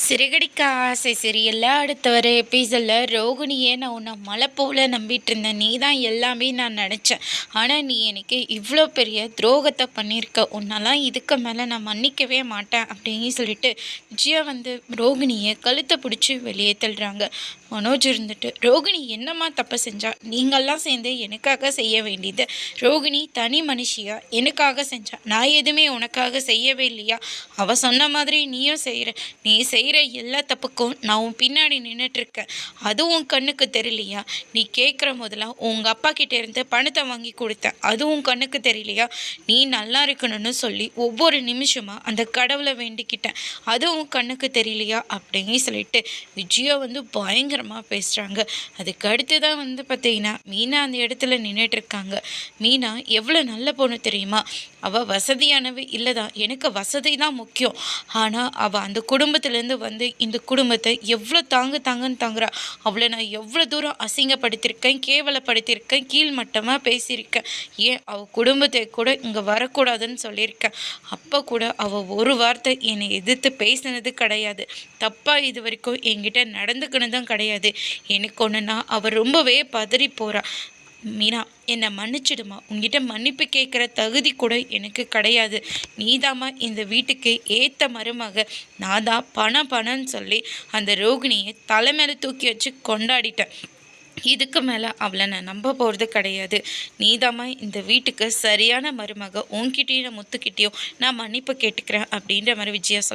சிறுகடிக்க ஆசை சீரியல்ல அடுத்த வர எபிசோடில் ரோகிணியே நான் உன்னை மலை போல நம்பிட்டு இருந்தேன் நீ தான் எல்லாமே நான் நினச்சேன். ஆனால் நீ எனக்கு இவ்வளோ பெரிய துரோகத்தை பண்ணியிருக்க உன்னெல்லாம் இதுக்கு மேலே நான் மன்னிக்கவே மாட்டேன் அப்படின்னு சொல்லிட்டு விஜயா வந்து ரோகிணியை கழுத்தை பிடிச்சி வெளியே தள்ளுறாங்க. மனோஜ் இருந்துட்டு ரோகிணி என்னம்மா தப்பு செஞ்சா? நீங்கள்லாம் சேர்ந்து எனக்காக செய்ய வேண்டியது. ரோகிணி தனி மனுஷியா? எனக்காக செஞ்சா? நான் எதுவுமே உனக்காக செய்யவே இல்லையா? அவள் சொன்ன மாதிரி நீயும் செய்கிற நீ செய் செய்கிற எல்லா தப்புக்கும் நான் உன் பின்னாடி நின்றுட்டுருக்கேன் அதுவும் கண்ணுக்கு தெரியலையா? நீ கேட்குற முதல்ல உங்கள் அப்பா இருந்து பணத்தை வாங்கி கொடுத்தேன். அதுவும் கண்ணுக்கு தெரியலையா? நீ நல்லா இருக்கணும்னு சொல்லி ஒவ்வொரு நிமிஷமாக அந்த கடவுளை வேண்டிக்கிட்டேன். அதுவும் கண்ணுக்கு தெரியலையா? அப்படின்னு சொல்லிட்டு விஜயா வந்து பயங்கரமாக பேசுகிறாங்க அதுக்கு அடுத்து தான் வந்து பார்த்தீங்கன்னா மீனா அந்த இடத்துல நின்றுட்டு இருக்காங்க மீனா எவ்வளோ நல்ல பொண்ணு தெரியுமா? அவள் வசதியானவ இல்லை தான் எனக்கு வசதி தான் முக்கியம். ஆனால் அவள் அந்த குடும்பத்துலேருந்து வந்து இந்த குடும்பத்தை எவ்வளோ தாங்க தாங்கன்னு தாங்குறா. அவளை நான் எவ்வளோ தூரம் அசிங்கப்படுத்தியிருக்கேன் கேவலப்படுத்தியிருக்கேன் கீழ்மட்டமாக பேசியிருக்கேன். ஏன்? அவள் குடும்பத்தை கூட இங்கே வரக்கூடாதுன்னு சொல்லியிருக்கேன் அப்போ கூட அவள் ஒரு வார்த்தை என்னை எதிர்த்து பேசினது கிடையாது. தப்பாக இது வரைக்கும் என்கிட்ட நடந்துக்கினதும் கிடையாது. எனக்கு ஒன்றுனா அவள் ரொம்பவே பதறி போகிறா மீனா என்னை மன்னிச்சிடுமா? உங்ககிட்ட மன்னிப்பு கேட்குற தகுதி கூட எனக்கு கிடையாது. நீதாம்மா இந்த வீட்டுக்கு ஏற்ற மருமக. நான் தான் பணம் பணம்னு சொல்லி அந்த ரோகிணியை தலை மேலே தூக்கி வச்சு கொண்டாடிட்டேன். இதுக்கு மேலே அவளை நான் நம்ப போகிறது கிடையாது. நீதாம்மா இந்த வீட்டுக்கு சரியான மருமக. உன்கிட்டேயும் முத்துக்கிட்டேயும் நான் மன்னிப்பு கேட்டுக்கிறேன் அப்படின்ற மாதிரி விஜயா சொல்